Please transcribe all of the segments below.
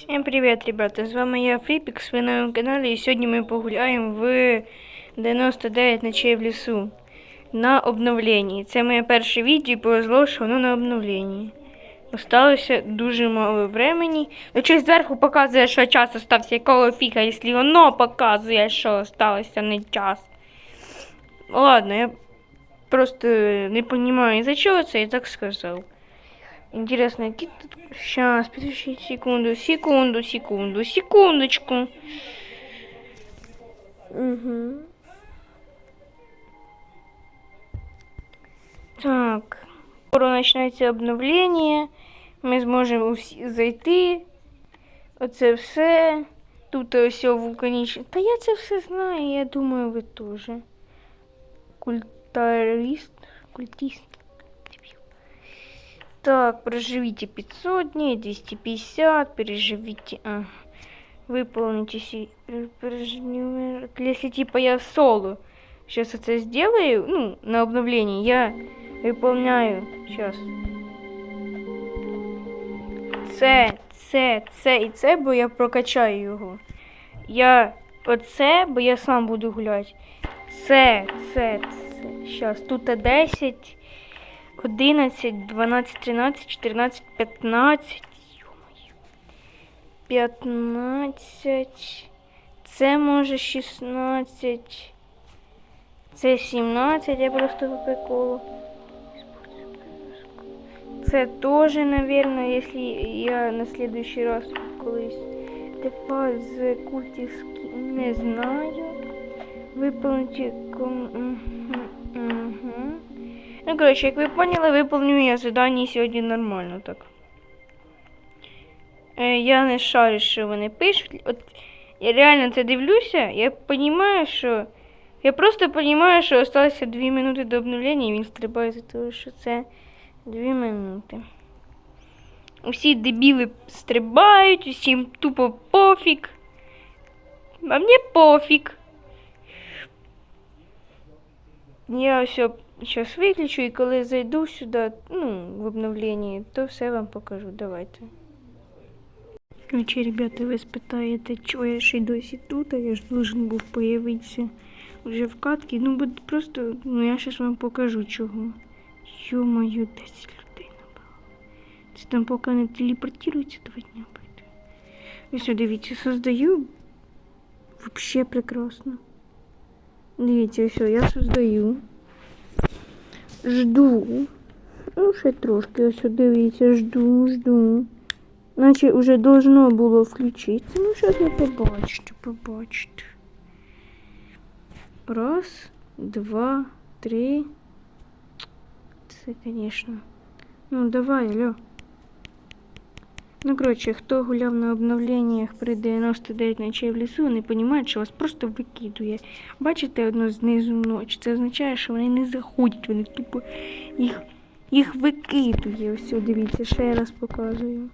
Всем привет, ребята! З вами я Фріпікс, ви на моєму каналі, і сьогодні ми погуляємо в 99 ночей в лісу на обновленні. Це моє перше відео, і повезло, що воно на обновленні. Осталося дуже мало времени. Ну, щось зверху показує, що час остався, якого фіга, якщо воно показує, що осталося не час. Ладно, я просто не розумію, за чого це я так сказав. Интересно, какие тут... Сейчас, подождите секунду, секунду, секунду, секундочку. Угу. Так. Скоро почнеться обновлення. Ми зможемо усі зайти. Оце все. Тут ось вулканічне. Та я це все знаю, я думаю, ви теж. Культарист. Культист. Так, проживите 500 дней, 250, переживите... А, выполните... си- пер- пережи- Если типа я соло сейчас это сделаю, ну, на обновлении, я выполняю сейчас. Це, це, це і це, бо я прокачаю його. Я оце, бо я сам буду гуляти. Це, це, це. Щас, тут 10. 11, 12, 13, 14, 15. Йо-моє. 15. Це може 16. Це 17, я просто по приколу. Це теж, наверное, если я на следующий раз колись. Дефа з культівські не знаю. Виповнити ком... Ну, коротше, як ви поняли, виповню я задання сьогодні нормально так. Е, я не шарю, що вони пишуть. От я реально це дивлюся, я розумію, що. Я просто розумію, що залишилося 2 минути до обновлення і він стрибає того, що це 2 минути. Усі дебіли стрибають, усім тупо пофіг. А мені пофіг. Я все зараз виключу і коли зайду сюди, ну, в обновленні, то все вам покажу. Давайте. Короче, ребята, ви спитаєте, чого я ще й досі тут, а я ж должен був появитися вже в катці. Ну, бо просто, ну я зараз вам покажу чого. Ё-моё, 10 людей набрало. Це там поки не телепортується два дня буде. Ось, дивіться, создаю. Вообще прекрасно. Дивіться, все, я создаю. Жду. Ну, ще трошки, ось дивіться, жду, жду. Наче вже должно було включитися. Ну, зараз ви побачите, побачите. Раз, два, три. Це, звісно. Ну, давай, алло. Ну, коротше, хто гуляв на обновленнях при 99 ночей в лісу, не розуміє, що вас просто викидує. Бачите одну знизу ночі. Це означає, що вони не заходять, вони тупо їх, їх викидує. Ось, дивіться, ще раз показую.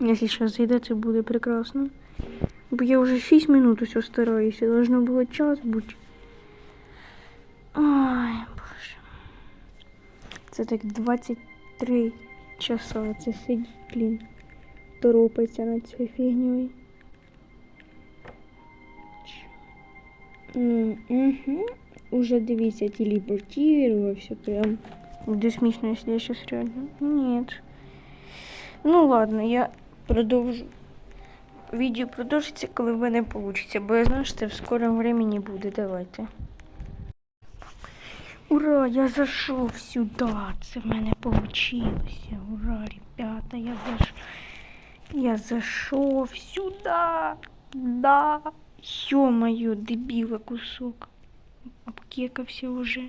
Якщо зараз зайде, це буде прекрасно. Бо я вже 6 минут усе стараюся. Должно було час бути. Ой, боже. Це так 23 часа. Це сидить, блін. Торопиться над цією фігньою. Угу. Уже дивіться, телепортувався прям. Буде смішно, якщо я сейчас реально. Ні. Ну ладно, я продовжу. Відео продовжиться, коли в мене вийде, бо я знаю, що це в скорому времени буде. Давайте. Ура, я зайшов сюди. Це в мене вийшло. Ура, ребята, я заш... Я зайшов сюди. Да. Ё-моё, дебіла кусок. Обкекався уже.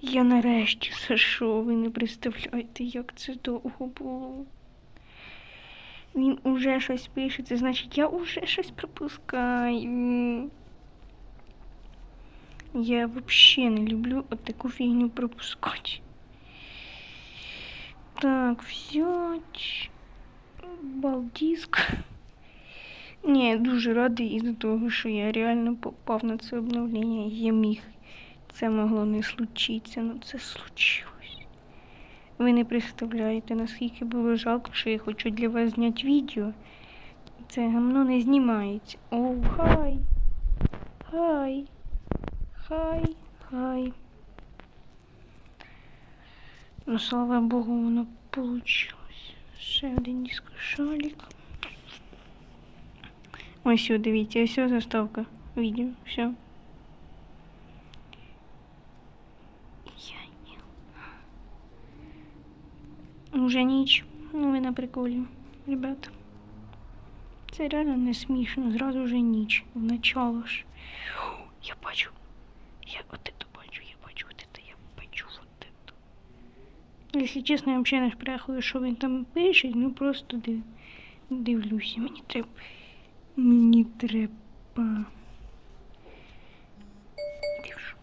Я нарешті зайшов, ви не представляєте, як це довго було. Він уже щось пише, це значить, я уже щось пропускаю. Я вообще не люблю от таку фігню пропускати. Так, все. Балдіск. Ні, я дуже радий із-за того, що я реально попав на це обновлення. Я міг. Це могло не случитися, але це случилось. Ви не представляєте, наскільки було жалко, що я хочу для вас зняти відео. Це гамно не знімається. О, хай. Хай. Хай. Хай. Ну, слава Богу, воно получилось. Ще один дискошалік. Ось дивіться, ось заставка відео. Все. Я не... Уже ніч. Ну ви на приколі, ребята. Це реально не смішно. Зразу вже ніч. В начало ж. Я бачу Я от это бачу, я бачу вот это, я бачу вот это. Якщо чесно, я взагалі не шпрехую, що він там пише, ну просто див... дивлюся. Мені треба. Мені треба. Дивжу.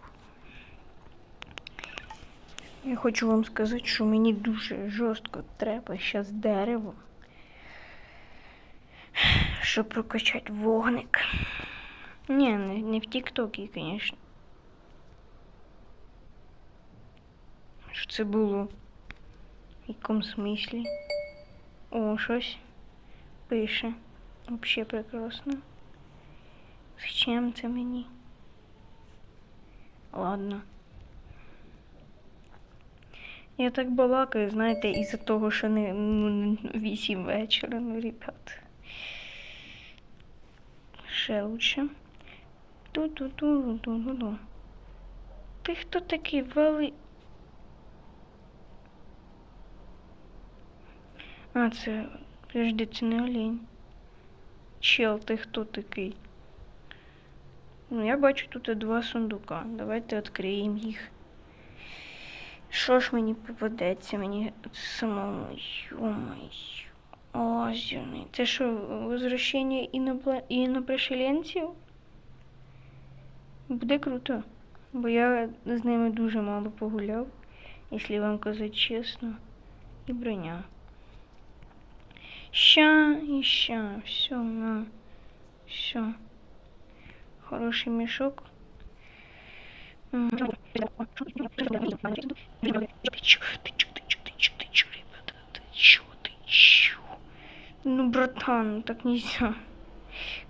Я хочу вам сказати, що мені дуже жорстко треба зараз дерево, щоб прокачати вогник. Ні, не, не в Тіктокі, звісно. Що це було? В якому смислі? О, щось пише. Вообще прекрасно. Зачем це мені? Ладно. Я так балакаю, знаєте, із-за того, що не ну, 8 вечора, ну, ребят. Ще лучше. Ту-ту-ту-ту-ту-ту. Ти хто такий вали? А, це. Подожди, це не олень. Чел, ти хто такий? Ну, я бачу тут два сундука. Давайте відкриємо їх. Що ж мені попадеться? Мені самому. Йомай. Озерний. Це що, возвращення інопла... інопришеленців? Буде круто. Бо я з ними дуже мало погуляв, якщо вам казати чесно. І броня. Ща і ща. Все, на. Все. Хороший мешок. Ты чё, ты чё, ты чё, ты чё, ты чё, ребята, ты чё, ты чё? Ну, братан, ну так нельзя.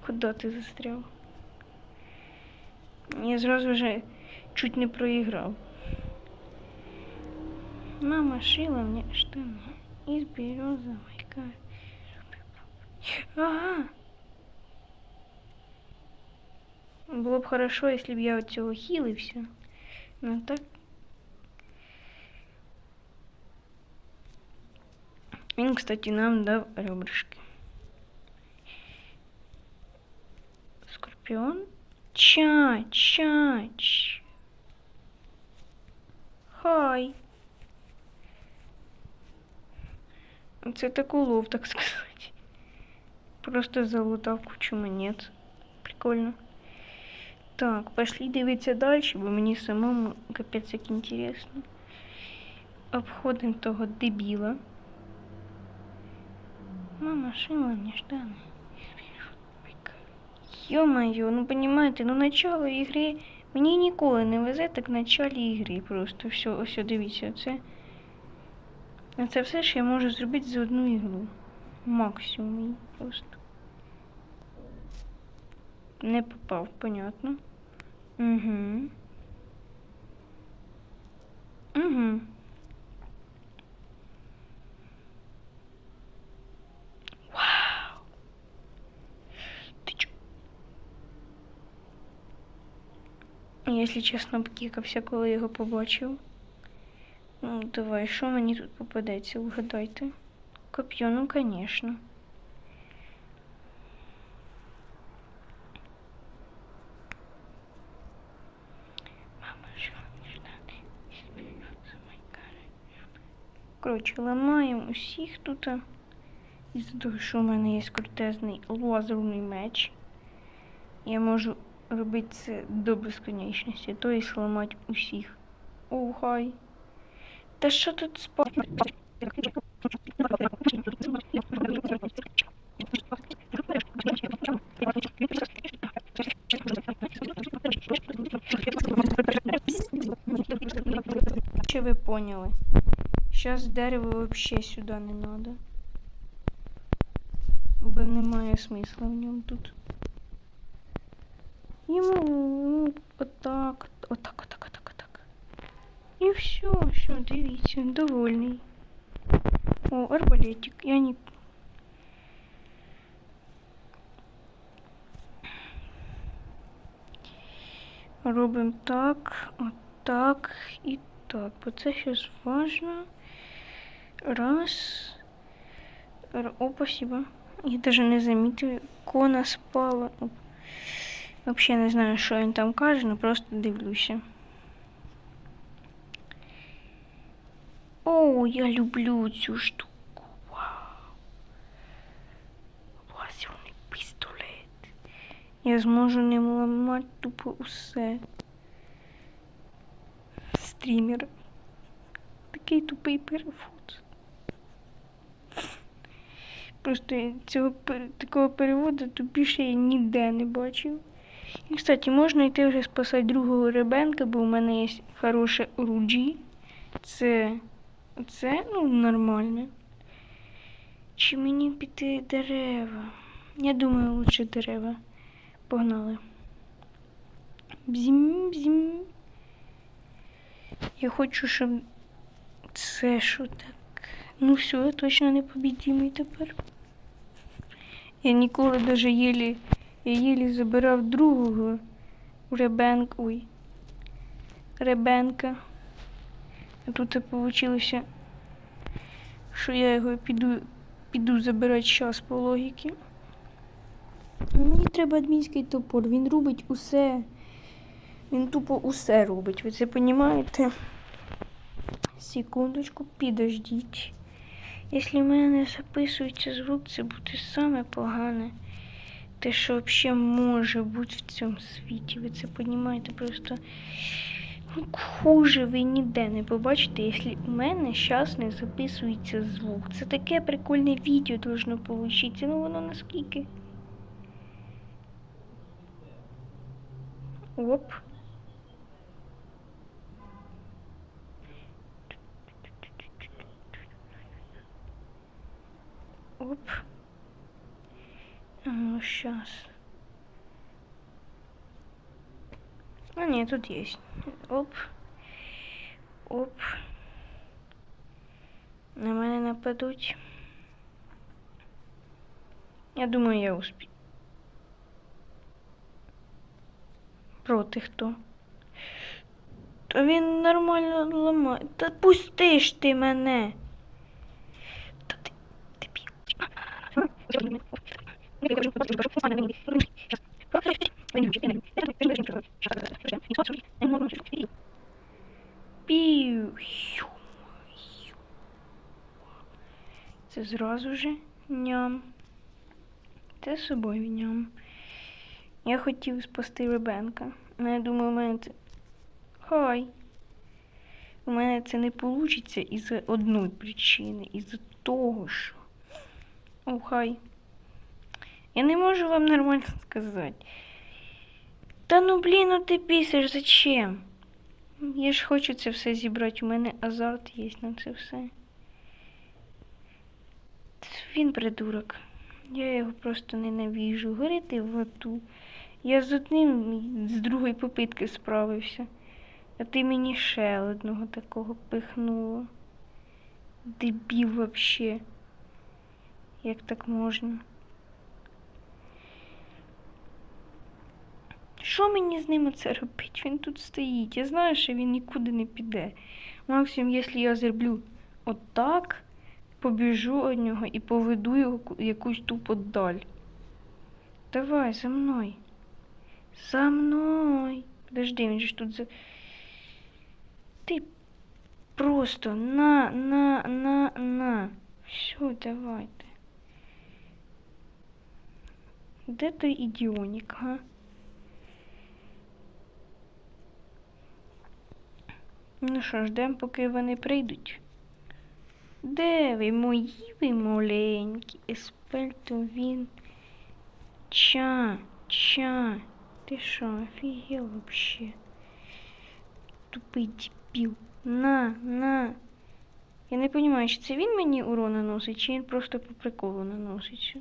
Куда ты застрял? Я сразу же чуть не проиграл. Мама шила мне штаны из березовой. Было бы хорошо, если бы я от цього хилився. Ну так. Він, кстати, нам дав ребрышки. Скорпіон? Ча, ча. Хай. Це так улов, так сказати. Просто залутав кучу монет. Прикольно. Так, пошли дивитися далі, бо мені самому капець як інтересно. Обходимо того дебіла. Мама шила мне штаны. Ё-моё, ну понимаете, ну начало ігри мені ніколи не везе так в началі ігри просто. Все, ось дивіться, це. А це все, що я можу зробити за одну ігру. Максимум просто. Не попав, понятно. Угу. Угу. Вау. Ти чо? Якщо чесно, покікався, коли його побачив. Ну, давай, що мені тут попадеться, угадайте. Коп'є, ну, конечно. Мама, що мені штани? Сміються мої кари. Коротше, ламаємо усіх тут. Із-за того, що в мене є крутезний лазерний меч. Я можу робити це до безконечності, тобто ламати усіх. О, хай. Та що тут спати? Чи ви поняли? Зараз дерево вообще сюди не треба. Бо немає смисла в ньому тут. Йому ну, отак, отак, отак, отак, отак. І все, все, дивіться, довольний. О, арбалетик. Я не. Робимо так, отак і так. Бо це щось важно. Раз. Р- О, спасибо. Я даже не замітив. Кона спала. Оп. Вообще не знаю, що він там каже, але просто дивлюся. О, я люблю цю штуку. Вау. Лазерний пістолет. Я зможу ним ламати тупо усе. Стрімер. Такий тупий перевод. Просто цього такого переводу тупіше я ніде не бачив. І, кстати, можна йти вже спасати другого ребенка, бо у мене є хороше оружі. Це, це ну, нормально. Чи мені піти дерева? Я думаю, лучше дерева. Погнали. Бзім, бзім. Я хочу, щоб це що так. Ну все, точно непобідімий тепер. Я ніколи даже єлі, я єлі забирав другого ребенка. Ой. Ребенка. А тут вийшло, що я його піду, піду забирати час по логіки. Ну, Мені треба адмінський топор, він робить усе. Він тупо усе робить. Ви це розумієте? Секундочку, підождіть. Якщо в мене не записується звук, це буде саме погане. Те, що взагалі може бути в цьому світі. Ви це розумієте? Просто ну, хуже ви ніде не побачите, якщо у мене зараз не записується звук. Це таке прикольне відео должно получитися. Ну воно наскільки. Оп. Оп. Ну, сейчас. А, нет, тут есть. Оп. Оп. На мене нападуть. Я думаю, я успію. Проти хто? Та він нормально ламає. Та пусти ж ти мене. Та ти дебіл. Пів. Це зразу же ням. Це з собою ням. Я хотів спасти ребенка. Але я думаю, у мене це. Хай. У мене це не вийде із одної причини, із того, що. О, хай. Я не можу вам нормально сказати. Та ну блін, ну ти пісиш, зачем? Я ж хочу це все зібрати. У мене азарт є на це все. Він придурок. Я його просто ненавіжу. Горити в аду. Я з одним з другої попитки справився. А ти мені ще одного такого пихнула. Дебіл вообще. Як так можна? Що мені з ним це робити? Він тут стоїть. Я знаю, що він нікуди не піде. Максимум, якщо я зроблю отак, побіжу від нього і поведу його якусь тупо даль. Давай, за мною. За мною. Подожди, він же тут за. Ти просто на, на, на, на. Все, давайте. Де той ідіонік, га? Ну що, ждемо, поки вони прийдуть. Де ви, мої ви маленькі? Еспельто він. Ча, ча. Ти що, офігел вообще? Тупий дебіл. На, на. Я не розумію, чи це він мені урон наносить, чи він просто по приколу наносить.